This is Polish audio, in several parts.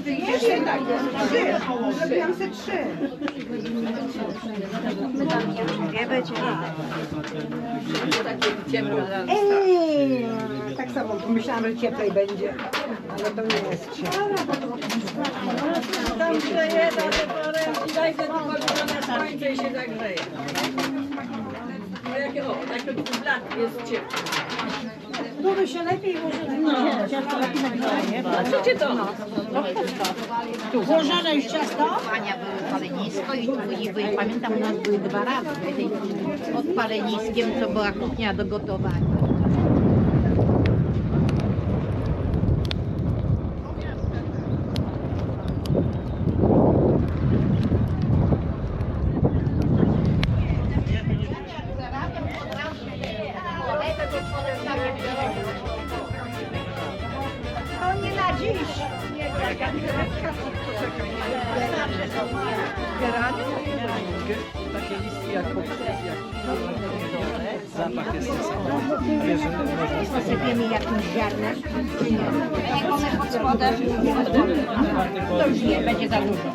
Trzy, tak, trzy. Zrobiłam se trzy. Ej, tak samo pomyślałam, że cieplej będzie, ale to nie jest ciepło. Tam grzeje, dajcie parę, dajcie tylko na słońce i się zagrzeje. O, jakie, o, taki blat jest ciepły. By się lepiej może No. ciasto lepiej nagrzeje. Patrzycie to? Złożone już ciasto? Pania były palenisko i tu byli, pamiętam u nas były dwa razy. Pod paleniskiem to była kuchnia do gotowania. Zapach jest ten sam. Wiesz, że można z tego Posypiemy jakimś ziarnem. Jak one pod spodem, to już nie, będzie za dużo.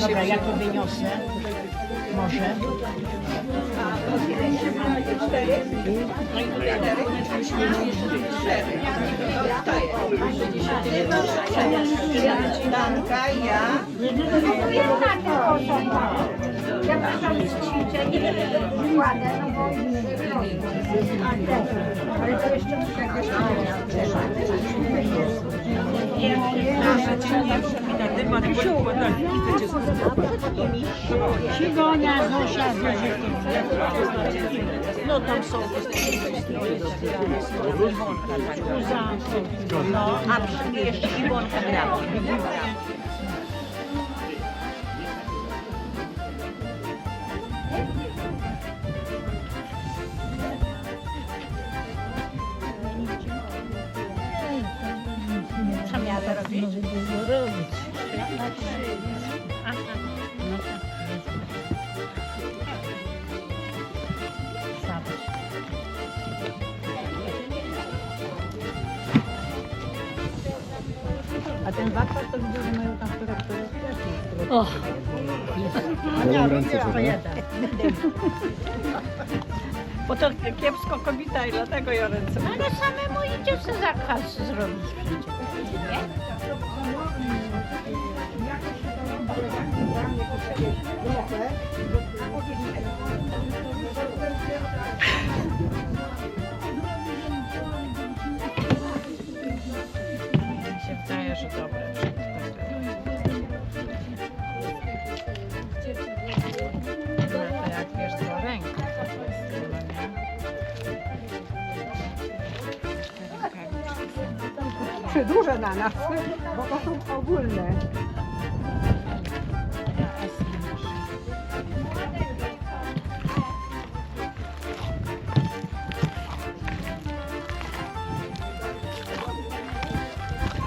Dobra, ja to wyniosę. Może. Danka, ja. Ja. Czasami ćwiczę, nie kładę, no bo ale to jeszcze muszę jakoś Sigonia, Zosia. No tam są No, a jeszcze Iwonka grała. Miała to robić? A ten zakład to widzę, że mają tam które O, Ja ręce bo to kiepsko kobieta i dlatego ja ręce. Ale samemu idzie sobie zakwas zrobić przecież. Nie? Się wydaje, że dobre. Nie? Przedłużę na nas, bo to są ogólne.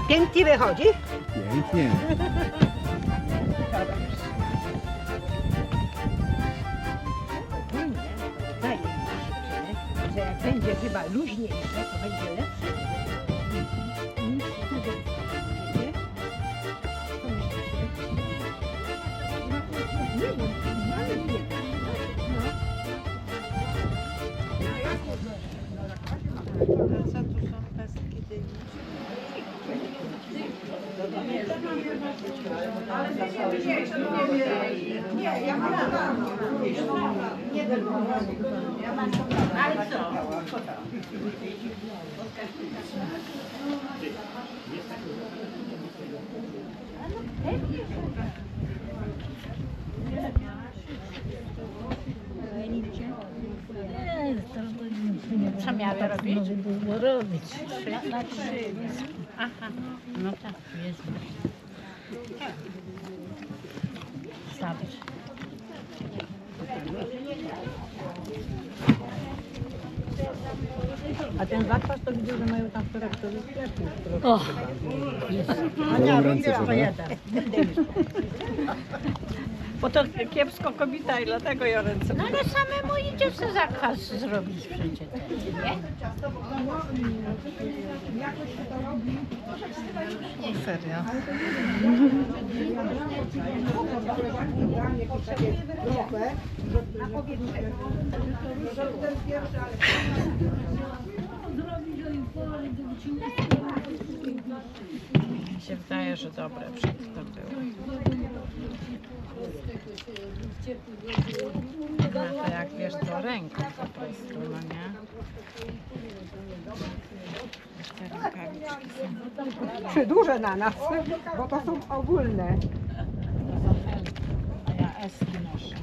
Pięknie wychodzi. Pięknie. Tak, że jak będzie chyba luźniejsze, to będzie lepsze. Nie wiem, ale wiem. No. Co miała to robić? było robić. Aha, no tak, jest. Stawisz. A ten zakwas to widzę, że mają tam które, które sklepy. O, Ania, ręce, robiła. prawda? Bo to kiepsko kobieta i dlatego ja ręce No ale samemu idzie sobie zakwas zrobić przecież, nie? Serio. Mi się wydaje, że dobre przedtem było. No to jak wiesz, to ręką po prostu, no nie? Te rękawiczki są. Przyduże na nas, bo to są ogólne. A ja eski noszę.